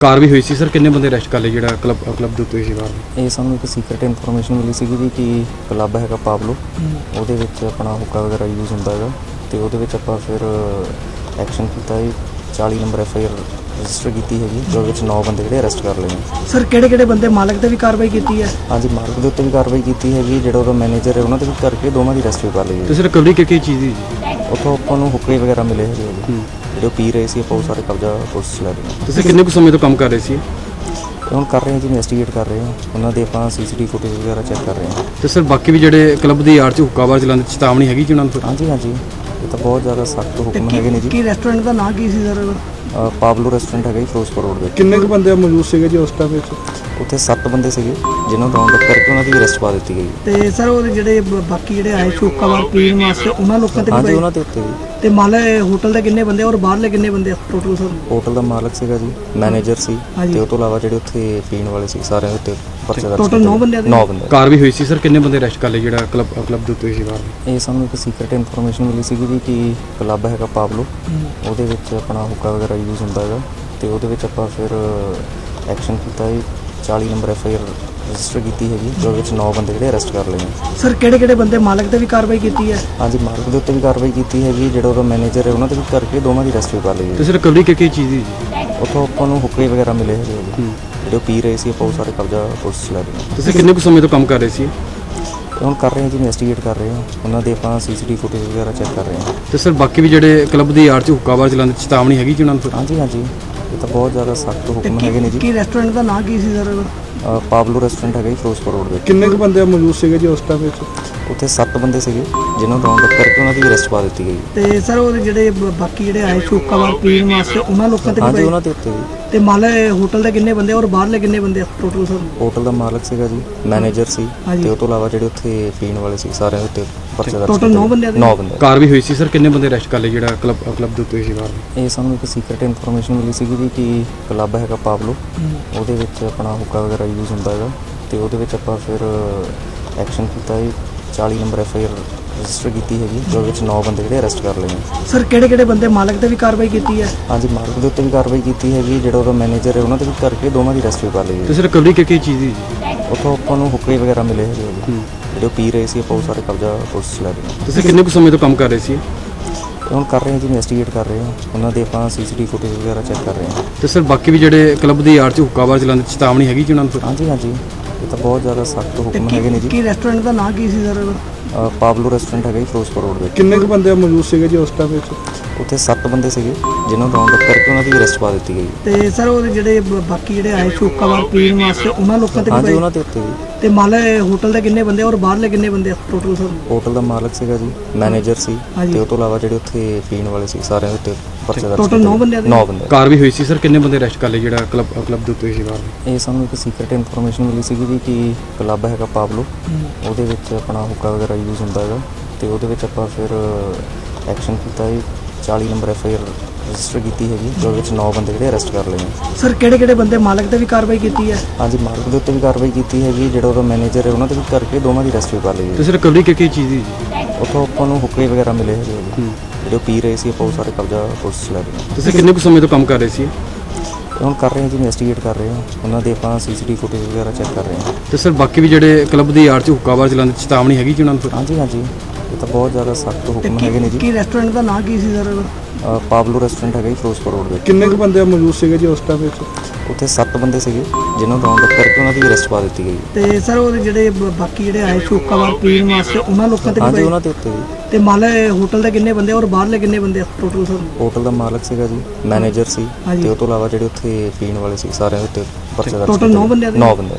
ਕਾਰ ਵੀ ਹੋਈ ਸੀ ਸਰ? ਕਿੰਨੇ ਬੰਦੇ ਅਰੈਸਟ ਕਰ ਲਏ ਜਿਹੜਾ ਕਲੱਬ ਕਲੱਬ ਦੇ ਉੱਤੇ ਸੀ ਕਾਰ? ਇਹ ਸਾਨੂੰ ਇੱਕ ਸੀਕ੍ਰੀਟ ਇਨਫੋਰਮੇਸ਼ਨ ਮਿਲੀ ਸੀਗੀ ਜੀ ਕਿ ਕਲੱਬ ਹੈਗਾ ਪਾਬਲੋ ਉਹਦੇ ਵਿੱਚ ਆਪਣਾ ਹੁੱਕਾ ਵਗੈਰਾ ਯੂਜ਼ ਹੁੰਦਾ ਹੈਗਾ। ਤੇ ਉਹਦੇ ਵਿੱਚ ਆਪਾਂ ਫਿਰ ਐਕਸ਼ਨ ਕੀਤਾ ਜੀ। 40 number F I R register ਕੀਤੀ ਹੈਗੀ ਜਿਹਦੇ ਵਿੱਚ 9 ਬੰਦੇ ਜਿਹੜੇ ਅਰੈਸਟ ਕਰ ਲਏ ਨੇ। ਸਰ ਕਿਹੜੇ ਕਿਹੜੇ ਬੰਦੇ ਮਾਲਕ ਤੇ ਵੀ ਕਾਰਵਾਈ ਕੀਤੀ ਹੈ? ਹਾਂਜੀ ਮਾਰਕ ਦੇ ਉੱਤੇ ਵੀ ਕਾਰਵਾਈ ਕੀਤੀ ਹੈਗੀ। ਜਿਹੜਾ ਉਹਦਾ ਮੈਨੇਜਰ ਹੈ ਉਹਨਾਂ ਤੇ ਵੀ ਕਰਕੇ ਦੋਵਾਂ ਦੀ ਅਰੈਸਟ ਵੀ ਕਰ ਲਈ ਤੇ ਹੈ ਸਰ ਰਿਕਵਰੀ ਕਿ ਕੀ ਚੀਜ਼ ਦੀ ਜੀ ਉੱਥੋਂ ਆਪਾਂ ਨੂੰ ਹੁੱਕੇ ਵਗੈਰਾ ਮਿਲੇ ਹੈਗੇ। ਜਿਹੜੇ ਉਹ ਪੀ ਰਹੇ ਸੀ ਆਪਾਂ ਉਹ ਸਾਰੇ ਕਬਜ਼ਾ ਪੁਲਿਸ 'ਚ ਲੈ ਰਹੇ ਹਾਂ। ਤੁਸੀਂ ਕਿੰਨੇ ਕੁ ਸਮੇਂ ਤੋਂ ਕੰਮ ਕਰ ਰਹੇ ਸੀ ਤੇ ਹੁਣ ਕਰ ਰਹੇ ਹਾਂ ਜੀ ਇਨਵੈਸਟੀਗੇਟ ਕਰ ਰਹੇ ਹਾਂ। ਉਹਨਾਂ ਦੇ ਆਪਾਂ ਸੀਸੀਟੀਵੀ ਫੁਟੇਜ ਵਗੈਰਾ ਚੈੱਕ ਕਰ ਰਹੇ ਹਾਂ। ਤੇ ਸਰ ਬਾਕੀ ਵੀ ਜਿਹੜੇ ਕਲੱਬ ਦੀ ਯਾਰ ਚ ਹੁੱਕਾ ਬਾਰ ਚਲਾਉਣ ਦੀ ਚੇਤਾਵਨੀ ਹੈਗੀ ਜੀ ਉਹਨਾਂ ਨੂੰ? ਹਾਂਜੀ ਹਾਂਜੀ। ਇਹ ਤਾਂ ਬਹੁਤ ਜ਼ਿਆਦਾ ਸਖਤ ਹੁਕਮ ਹੈਗੇ ਨੇ ਜੀ। ਕੀ ਰੈਸਟੋਰੈਂਟ ਦਾ ਨਾਂ ਕੀ ਸੀ ਸਰ ਅ, ਪਾਬਲੋ ਰੈਸਟੋਰੈਂਟ ਹੈਗਾ ਜੀ ਫਿਰੋਜ਼ਪੁਰ ਰੋਡ ਦੇ ਕਿੰਨੇ ਕੁ ਬੰਦੇ ਮੌਜੂਦ ਸੀਗੇ ਜੀ ਉਸ ਟਾਈਮ ਵਿੱਚ? ਉੱਥੇ 7 ਬੰਦੇ ਸੀਗੇ ਜਿਨ੍ਹਾਂ ਨੂੰ ਰਾਉਂਡ ਅਪ ਕਰਕੇ ਉਹਨਾਂ ਦੀ ਅਰੈਸਟ ਪਾ ਦਿੱਤੀ ਗਈ। ਤੇ ਸਰ ਉਹ ਜਿਹੜੇ ਬ- ਬਾਕੀ ਜਿਹੜੇ ਆਏ ਸੀ ਹੁੱਕਾਵਾਰ ਪੀਣ ਵਾਸਤੇ ਉਹਨਾਂ ਲੋਕਾਂ ਤੇ ਵੀ ਹਾਂਜੀ? ਉਹਨਾਂ ਦੇ ਉੱਤੇ ਵੀ। ਤੇ ਮਾਲਕ ਹੋਟਲ ਦੇ ਕਿੰਨੇ ਬੰਦੇ ਔਰ ਬਾਹਰਲੇ ਕਿੰਨੇ ਬੰਦੇ ਟੋਟਲ ਸਰ? ਹੋਟਲ ਦਾ ਮਾਲਕ ਸੀਗਾ ਜੀ ਮੈਨੇਜਰ ਸੀ ਹਾਂਜੀ। ਤੇ ਉਹ ਤੋਂ ਇਲਾਵਾ ਜਿਹੜੇ ਉੱਥੇ ਪੀਣ ਵਾਲੇ ਸੀ ਸਾਰਿਆਂ ਦੇ ਉੱਤੇ ਪਰਚਾ ਦਰਜ Total ਨੌ ਬੰਦਿਆਂ ਦੇ? 9 ਬੰਦੇ। ਕਾਰ ਵੀ ਹੋਈ ਸੀ ਸਰ ਕਿੰਨੇ ਬੰਦੇ ਅਰੈਸਟ ਕਰ ਲਏ ਜਿਹੜਾ ਕਲੱਬ ਕਲੱਬ ਦੇ ਉੱਤੇ ਸੀ ਕਾਰ? ਇਹ ਸਾਨੂੰ ਇੱਕ ਸੀਕ੍ਰੀਟ ਇਨਫੋਰਮੇਸ਼ਨ ਮਿਲੀ ਸੀਗੀ ਜੀ ਕਿ ਕਲੱਬ ਹੈਗਾ ਪਾਬਲੋ ਉਹਦੇ ਵਿੱਚ ਆਪਣਾ ਹੁੱਕਾ ਵਗੈਰਾ ਯੂਜ਼ ਹੁੰਦਾ ਹੈਗਾ ਤੇ ਉਹਦੇ ਵਿੱਚ ਆਪਾਂ ਫਿਰ ਐਕਸ਼ਨ ਕੀਤਾ ਜੀ 40 number F I R register ਕੀਤੀ ਹੈਗੀ ਜਿਹਦੇ ਵਿੱਚ 9 ਬੰਦੇ ਜਿਹੜੇ ਅਰੈਸਟ ਕਰ ਲਏ ਨੇ। ਸਰ ਕਿਹੜੇ ਕਿਹੜੇ ਬੰਦੇ ਮਾਲਕ ਤੇ ਵੀ ਕਾਰਵਾਈ ਕੀਤੀ ਹੈ? ਹਾਂਜੀ ਮਾਰਕ ਦੇ ਉੱਤੇ ਵੀ ਕਾਰਵਾਈ ਕੀਤੀ ਹੈਗੀ ਜਿਹੜਾ ਉਹਦਾ ਮੈਨੇਜਰ ਹੈ ਉਹਨਾਂ ਤੇ ਵੀ ਕਰਕੇ ਦੋਵਾਂ ਦੀ ਅਰੈਸਟ ਵੀ ਕਰ ਲਈ ਤੇ ਹੈ। ਸਰ ਰਿਕਵਰੀ ਕਿ ਕੀ ਚੀਜ਼ ਦੀ ਜੀ ਉੱਥੋਂ ਆਪਾਂ ਨੂੰ ਹੁੱਕੇ ਵਗੈਰਾ ਮਿਲੇ ਹੈਗੇ। ਹੂੰ। ਜਿਹੜੇ ਉਹ ਪੀ ਰਹੇ ਸੀ ਆਪਾਂ ਉਹ ਸਾਰੇ ਕਬਜ਼ਾ ਪੁਲਿਸ 'ਚ ਲੈ ਰਹੇ ਹਾਂ ਤੁਸੀਂ ਕਿੰਨੇ ਕੁ ਸਮੇਂ ਤੋਂ ਕੰਮ ਕਰ ਰਹੇ ਸੀ? ਤੇ ਹੁਣ ਕਰ ਰਹੇ ਹਾਂ ਜੀ ਇਨਵੈਸਟੀਗੇਟ ਕਰ ਰਹੇ ਹਾਂ। ਉਹਨਾਂ ਦੇ ਆਪਾਂ ਸੀਸੀਟੀਵੀ ਫੁਟੇਜ ਵਗੈਰਾ ਚੈੱਕ ਕਰ ਰਹੇ ਹਾਂ। ਤੇ ਸਰ ਬਾਕੀ ਵੀ ਜਿਹੜੇ ਕਲੱਬ ਦੀ ਯਾਰ ਚ ਹੁੱਕਾ ਬਾਰ ਚਲਾਉਣ ਦੀ ਚੇਤਾਵਨੀ ਹੈਗੀ ਜੀ ਉਹਨਾਂ ਨੂੰ? ਹਾਂਜੀ ਹਾਂਜੀ। ਇਹ ਤਾਂ ਬਹੁਤ ਜ਼ਿਆਦਾ ਸਖਤ ਹੁਕਮ ਹੈਗੇ ਨੇ ਜੀ। ਕੀ ਰੈਸਟੋਰੈਂਟ ਦਾ ਨਾਂ ਕੀ ਸੀ ਸਰ? ਅ, ਪਾਬਲੋ ਰੈਸਟੋਰੈਂਟ ਹੈਗਾ ਜੀ ਫਿਰੋਜ਼ਪੁਰ ਰੋਡ ਦੇ ਕਿੰਨੇ ਕੁ ਬੰਦੇ ਮੌਜੂਦ ਸੀਗੇ ਜੀ ਉਸ ਟਾਈਮ ਵਿੱਚ? ਉੱਥੇ 7 ਬੰਦੇ ਸੀਗੇ ਜਿਨ੍ਹਾਂ ਨੂੰ ਰਾਉਂਡ ਅਪ ਕਰਕੇ ਉਹਨਾਂ ਦੀ ਅਰੈਸਟ ਪਾ ਦਿੱਤੀ ਗਈ। ਤੇ ਸਰ ਉਹ ਜਿਹੜੇ ਬ- ਬਾਕੀ ਜਿਹੜੇ ਆਏ ਸੀ ਹੁੱਕਾਵਾਰ ਪੀਣ ਵਾਸਤੇ ਉਹਨਾਂ ਲੋਕਾਂ ਤੇ ਵੀ ਹਾਂਜੀ ਪਏ? ਉਹਨਾਂ ਦੇ ਉੱਤੇ ਵੀ ਤੇ ਮਾਲਕ ਹੋਟਲ ਦੇ ਕਿੰਨੇ ਬੰਦੇ ਔਰ ਬਾਹਰਲੇ ਕਿੰਨੇ ਬੰਦੇ ਟੋਟਲ ਸਰ? ਹੋਟਲ ਦਾ ਮਾਲਕ ਸੀਗਾ ਜੀ ਮੈਨੇਜਰ ਸੀ। ਹਾਂਜੀ। ਤੇ ਉਹ ਤੋਂ ਇਲਾਵਾ ਜਿਹੜੇ ਉੱਥੇ ਪੀਣ ਵਾਲੇ ਸੀ ਸਾਰਿਆਂ ਦੇ ਉੱਤੇ। ਪਰਚਾ ਦਰਜ Total ਨੌ ਬੰਦਿਆਂ ਦੇ? 9 ਬੰਦੇ। ਕਾਰ ਵੀ ਹੋਈ ਸੀ ਸਰ? ਕਿੰਨੇ ਬੰਦੇ ਅਰੈਸਟ ਕਰ ਲਏ ਜਿਹੜਾ ਕਲੱਬ ਕਲੱਬ ਦੇ ਉੱਤੇ ਸੀ ਕਾਰ? ਇਹ ਸਾਨੂੰ ਇੱਕ ਸੀਕ੍ਰੀਟ ਇਨਫੋਰਮੇਸ਼ਨ ਮਿਲੀ ਸੀਗੀ ਜੀ ਕਿ ਕਲੱਬ ਹੈਗਾ ਪਾਬਲੋ ਉਹਦੇ ਵਿੱਚ ਆਪਣਾ ਹੁੱਕਾ ਵਗੈਰਾ ਯੂਜ਼ ਹੁੰਦਾ ਹੈਗਾ। ਤੇ ਉਹਦੇ ਵਿੱਚ ਆਪਾਂ ਫਿਰ ਐਕਸ਼ਨ ਕੀਤਾ ਜੀ। 40 number F I R register ਕੀਤੀ ਹੈਗੀ। ਜਿਹਦੇ ਵਿੱਚ 9 ਬੰਦੇ ਜਿਹੜੇ ਅਰੈਸਟ ਕਰ ਲਏ ਨੇ। ਸਰ ਕਿਹੜੇ ਕਿਹੜੇ ਬੰਦੇ ਮਾਲਕ ਤੇ ਵੀ ਕਾਰਵਾਈ ਕੀਤੀ ਹੈ? ਹਾਂਜੀ ਮਾਰਕ ਦੇ ਉੱਤੇ ਵੀ ਕਾਰਵਾਈ ਕੀਤੀ ਹੈਗੀ। ਜਿਹੜਾ ਉਹਦਾ ਮੈਨੇਜਰ ਹੈ ਉਹਨਾਂ ਤੇ ਵੀ ਕਰਕੇ ਦੋਵਾਂ ਦੀ ਅਰੈਸਟ ਵੀ ਕਰ ਲਈ ਤੇ ਹੈ ਸਰ ਰਿਕਵਰੀ ਕਿ ਕੀ ਚੀਜ਼ ਦੀ ਜੀ ਉੱਥੋਂ ਆਪਾਂ ਨੂੰ ਹੁੱਕੇ ਵਗੈਰਾ ਮਿਲੇ ਹੈਗੇ ਉਹਦੇ। ਹੂੰ। ਜਿਹੜੇ ਉਹ ਪੀ ਰਹੇ ਸੀ ਆਪਾਂ ਉਹ ਸਾਰੇ ਕਬਜ਼ਾ ਪੁਲਿਸ 'ਚ ਲੈ ਰਹੇ ਹਾਂ। ਤੁਸੀਂ ਕਿੰਨੇ ਕੁ ਸਮੇਂ ਤੋਂ ਕੰਮ ਕਰ ਰਹੇ ਸੀ? ਤੇ ਹੁਣ ਕਰ ਰਹੇ ਹਾਂ ਜੀ ਇਨਵੈਸਟੀਗੇਟ ਕਰ ਰਹੇ ਹਾਂ। ਉਹਨਾਂ ਦੇ ਆਪਾਂ ਸੀਸੀਟੀਵੀ ਫੁਟੇਜ ਵਗੈਰਾ ਚੈੱਕ ਕਰ ਰਹੇ ਹਾਂ। ਤੇ ਸਰ ਬਾਕੀ ਵੀ ਜਿਹੜੇ ਕਲੱਬ ਦੀ ਯਾਰ ਚ ਹੁੱਕਾ ਬਾਰ ਚਲਾਉਣ ਦੀ ਚੇਤਾਵਨੀ ਹੈਗੀ ਜੀ ਉਹਨਾਂ ਨੂੰ? ਹਾਂਜੀ ਹਾਂਜੀ। ਇਹ ਤਾਂ ਬਹੁਤ ਜ਼ਿਆਦਾ ਸਖਤ ਹੁਕਮ ਹੈਗੇ ਨੇ ਜੀ। ਕੀ ਰੈਸਟੋਰੈਂਟ ਦਾ ਨਾਂ ਕੀ ਸੀ ਸਰ? ਪਾਬਲੋ ਰੈਸਟੋਰੈਂਟ ਹੈਗਾ ਜੀ ਫਿਰੋਜ਼ਪੁਰ ਰੋਡ ਦੇ ਕਿੰਨੇ ਕੁ ਬੰਦੇ ਮੌਜੂਦ ਸੀਗੇ ਜੀ ਉਸ ਟਾਈਮ ਵਿੱਚ? ਉੱਥੇ 7 ਬੰਦੇ ਸੀਗੇ ਜਿਨ੍ਹਾਂ ਨੂੰ ਰਾਉਂਡ ਅਪ ਕਰਕੇ ਉਹਨਾਂ ਦੀ ਅਰੈਸਟ ਪਾ ਦਿੱਤੀ ਗਈ। ਤੇ ਸਰ ਉਹ ਜਿਹੜੇ ਬ- ਬਾਕੀ ਜਿਹੜੇ ਆਏ ਸੀ ਹੁੱਕਾਵਾਰ ਪੀਣ ਵਾਸਤੇ ਉਹਨਾਂ ਲੋਕਾਂ ਤੇ ਵੀ ਹਾਂਜੀ? ਉਹਨਾਂ ਦੇ ਉੱਤੇ ਵੀ ਤੇ ਮਾਲਕ ਹੋਟਲ ਦੇ ਕਿੰਨੇ ਬੰਦੇ ਔਰ ਬਾਹਰਲੇ ਕਿੰਨੇ ਬੰਦੇ ਟੋਟਲ ਸਰ? ਹੋਟਲ ਦਾ ਮਾਲਕ ਸੀਗਾ ਜੀ ਮੈਨੇਜਰ ਸੀ ਹਾਂਜੀ। ਤੇ ਉਹ ਤੋਂ ਇਲਾਵਾ ਜਿਹੜੇ ਉੱਥੇ ਪੀਣ ਵਾਲੇ ਸੀ ਸਾਰਿਆਂ ਦੇ ਉੱਤੇ। ਪਰਚਾ ਦਰਜ Total ਨੌ ਬੰਦਿਆਂ ਦੇ? 9 ਬੰਦੇ। ਕਾਰ ਵੀ ਹੋਈ ਸੀ ਸਰ? ਕਿੰਨੇ ਬੰਦੇ ਅਰੈਸਟ ਕਰ ਲਏ ਜਿਹੜਾ ਕਲੱਬ ਕਲੱਬ ਦੇ ਉੱਤੇ ਸੀ ਕਾਰ ਇਹ ਸਾਨੂੰ ਇੱਕ ਸੀਕ੍ਰੀਟ ਇਨਫੋਰਮੇਸ਼ਨ ਮਿਲੀ ਸੀਗੀ ਜੀ ਕਿ ਕਲੱਬ ਹੈਗਾ ਪਾਬਲੋ। ਉਹਦੇ ਵਿੱਚ ਆਪਣਾ ਹੁੱਕਾ ਵਗੈਰਾ ਯੂਜ਼ ਹੁੰਦਾ ਹੈਗਾ। ਤੇ ਉਹਦੇ ਵਿੱਚ ਆਪਾਂ ਫਿਰ ਐਕਸ਼ਨ ਕੀਤਾ ਜੀ। 40 number F I R register ਕੀਤੀ ਹੈਗੀ। ਜਿਹਦੇ ਵਿੱਚ 9 ਬੰਦੇ ਜਿਹੜੇ ਅਰੈਸਟ ਕਰ ਲਏ ਨੇ। ਸਰ ਕਿਹੜੇ ਕਿਹੜੇ ਬੰਦੇ ਮਾਲਕ ਤੇ ਵੀ ਕਾਰਵਾਈ ਕੀਤੀ ਹੈ? ਹਾਂਜੀ ਮਾਰਕ ਦੇ ਉੱਤੇ ਵੀ ਕਾਰਵਾਈ ਕੀਤੀ ਹੈਗੀ। ਜਿਹੜਾ ਉਹਦਾ ਮੈਨੇਜਰ ਹੈ ਉਹਨਾਂ ਤੇ ਵੀ ਕਰਕੇ ਦੋਵਾਂ ਦੀ ਅਰੈਸਟ ਵੀ ਕਰ ਲਈ ਤੇ ਹੈ ਸਰ ਰਿਕਵਰੀ ਕਿ ਕੀ ਚੀਜ਼ ਦੀ ਜੀ ਉੱਥੋਂ ਆਪਾਂ ਨੂੰ ਹੁੱਕੇ ਵਗੈਰਾ ਮਿਲੇ ਹੈਗੇ। ਜਿਹੜੇ ਉਹ ਪੀ ਰਹੇ ਸੀ ਆਪਾਂ ਉਹ ਸਾਰੇ ਕਬਜ਼ਾ ਪੁਲਿਸ 'ਚ ਲੈ ਰਹੇ ਹਾਂ। ਤੁਸੀਂ ਕਿੰਨੇ ਕੁ ਸਮੇਂ ਤੋਂ ਕੰਮ ਕਰ ਰਹੇ ਸੀ? ਤੇ ਹੁਣ ਕਰ ਰਹੇ ਹਾਂ ਜੀ ਇਨਵੈਸਟੀਗੇਟ ਕਰ ਰਹੇ ਹਾਂ। ਉਹਨਾਂ ਦੇ ਆਪਾਂ ਸੀਸੀਟੀਵੀ ਫੁਟੇਜ ਵਗੈਰਾ ਚੈੱਕ ਕਰ ਰਹੇ ਹਾਂ। ਤੇ ਸਰ ਬਾਕੀ ਵੀ ਜਿਹੜੇ ਕਲੱਬ ਦੀ ਯਾਰ ਚ ਹੁੱਕਾ ਬਾਰ ਚਲਾਉਣ ਦੀ ਚੇਤਾਵਨੀ ਹੈਗੀ ਜੀ ਉਹਨਾਂ ਨੂੰ? ਹਾਂਜੀ ਹਾਂਜੀ। ਇਹ ਤਾਂ ਬਹੁਤ ਜ਼ਿਆਦਾ ਸਖਤ ਹੁਕਮ ਹੈਗੇ ਨੇ ਜੀ। ਕੀ ਰੈਸਟੋਰੈਂਟ ਦਾ ਨਾਂ ਕੀ ਸੀ ਸਰ? ਅ, ਪਾਬਲੋ ਰੈਸਟੋਰੈਂਟ ਹੈਗਾ ਜੀ ਫਿਰੋਜ਼ਪੁਰ ਰੋਡ ਦੇ ਕਿੰਨੇ ਕੁ ਬੰਦੇ ਮੌਜੂਦ ਸੀਗੇ ਜੀ ਉਸ ਟਾਈਮ ਵਿੱਚ? ਉੱਥੇ 7 ਬੰਦੇ ਸੀਗੇ ਜਿਨ੍ਹਾਂ ਨੂੰ ਰਾਉਂਡ ਅਪ ਕਰਕੇ ਉਹਨਾਂ ਦੀ ਅਰੈਸਟ ਪਾ ਦਿੱਤੀ ਗਈ। ਤੇ ਸਰ ਉਹ ਜਿਹੜੇ ਬ- ਬਾਕੀ ਜਿਹੜੇ ਆਏ ਸੀ ਹੁੱਕਾਵਾਰ ਪੀਣ ਵਾਸਤੇ ਉਹਨਾਂ ਲੋਕਾਂ ਤੇ ਵੀ ਹਾਂਜੀ? ਉਹਨਾਂ ਦੇ ਉੱਤੇ ਵੀ ਤੇ ਮਾਲਕ ਹੋਟਲ ਦੇ ਕਿੰਨੇ ਬੰਦੇ ਔਰ ਬਾਹਰਲੇ ਕਿੰਨੇ ਬੰਦੇ ਟੋਟਲ ਸਰ ਹੋਟਲ ਦਾ ਮਾਲਕ ਸੀਗਾ ਜੀ ਮੈਨੇਜਰ ਸੀ ਹਾਂਜੀ। ਤੇ ਉਹ ਤੋਂ ਇਲਾਵਾ ਜਿਹੜੇ ਉੱਥੇ ਪੀਣ ਵਾਲੇ ਸੀ ਸਾਰਿਆਂ ਦੇ ਉੱਤੇ ਪਰਚਾ ਦਰਜ Total ਨੌ ਬੰਦਿਆਂ ਦੇ? 9 ਬੰਦੇ